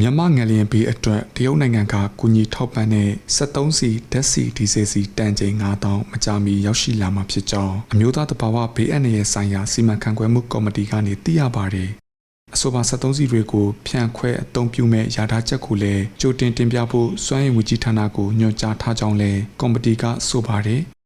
မြန်မာငလျင်ဘေးအတွက်တရုတ်နိုင်ငံကကူညီထောက်ပံ့တဲ့73စီဓာတ်စီဒီဇယ်စီတန်ချိန်9000မကြာမီရောက်ရှိလာမှာဖြစ်ကြောင်းအမျိုးသားတဘာဝဘေးအန္တရာယ်ဆိုင်ရာစီမံခန့်ခွဲမှုကော်မတီကနေသိရပါတယ်။အဆိုပါ73စီတွေကိုဖြန့်ခွဲအသုံးပြုမဲ့ယာထားချက်ကိုလည်းကြိုတင်တင်ပြဖို့စွမ်းရည်ဝကြီးဌာနကိုညွှန်ကြားထားကြောင်းလည်းကော်မတီကဆိုပါတယ်။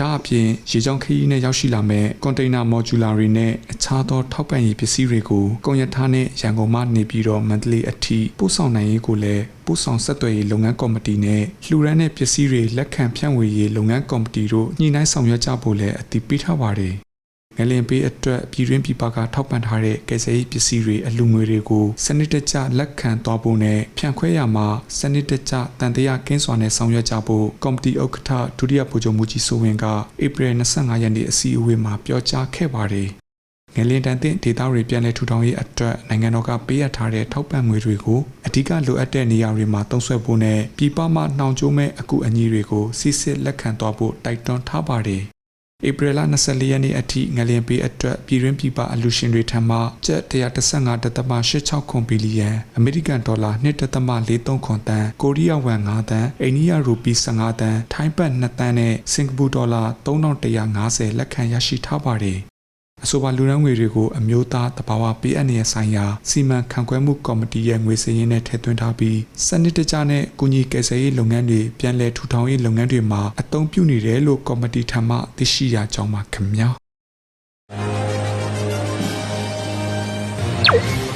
ဒါအပြင်ရေကြောင်းခရီးနဲ့ရောက်ရှိလာမဲ့ကွန်တိန်နာမော်ဂျူလာတွေနဲ့အခြားသောထောက်ပံ့ရေးပစ္စည်းတွေကိုကုန်ရထားနဲ့ရန်ကုန်မှနေပြီးတော့မန္တလေးအထိပို့ဆောင်နိုင်ရေးကိုလည်းပို့ဆောင်ဆက်သွယ်ရေးလုပ်ငန်းကော်မတီနဲ့လှူဒန်းတဲ့ပစ္စည်းတွေလက်ခံဖြန့်ဝေရေးလုပ်ငန်းကော်မတီတို့ညှိနှိုင်းဆောင်ရွက်ကြဖို့လည်းအတည်ပြုထားပါတယ်။ ငလင်ပေးအတွက်ပြည်တွင်းပြည်ပကထောက်ပံ့ထားတဲ့ကယ်ဆယ်ရေးပစ္စည်းတွေအလူငွေတွေကိုစနစ်တကျလက်ခံသွားဖို့နဲ့ဖြန့်ခွဲရမှာစနစ်တကျတန်တရားကင်းစွာနဲ့ဆောင်ရွက်ကြဖို့ကော်မတီဥက္ကဋ္ဌဒုတိယဗိုလ်ချုပ်မှုကြီးစိုးဝင်းကဧပြီ25ရက်နေ့အစည်းအဝေးမှာပြောကြားခဲ့ပါတယ်။ငလင်တန်တဲ့ဒေတာတွေပြန်လည်ထူထောင်ရေးအတွက်နိုင်ငံတော်ကပေးအပ်ထားတဲ့ထောက်ပံ့ငွေတွေကိုအဓိကလိုအပ်တဲ့နေရာတွေမှာတုံးဆွဲဖို့နဲ့ပြည်ပမှနှောင်ကြိုးမဲ့အကူအညီတွေကိုစစ်စစ်လက်ခံသွားဖို့တိုက်တွန်းထားပါတယ်။ ဧပြီလ24ရက်နေ့အထိငလျင်ပေးအတွက်ပြည်တွင်းပြည်ပအလူရှင်တွေထံမှကျပ်135.86ခွန်ဘီလီယံအမေရိကန်ဒေါ်လာ1.43ခွန်တန်ကိုရီးယားဝမ်9တန်အိန္ဒိယရူပီ15တန်ထိုင်းဘတ်2တန်နဲ့စင်ကာပူဒေါ်လာ3150လက်ခံရရှိထားပါတယ် အဆိုပါလူရန်ငွေတွေကိုအမျိုးသားတဘာဝပေးအပ်နေတဲ့ဆိုင်ရာစီမံခန့်ခွဲမှုကော်မတီရဲ့ငွေစည်ရင်းနဲ့ထည့်သွင်းထားပြီးစနစ်တကျနဲ့ကုညီကယ်ဆယ်ရေးလုပ်ငန်းတွေပြန်လည်ထူထောင်ရေးလုပ်ငန်းတွေမှာအသုံးပြုနေတယ်လို့ကော်မတီထံမှသိရှိရကြောင်းပါခင်ဗျာ။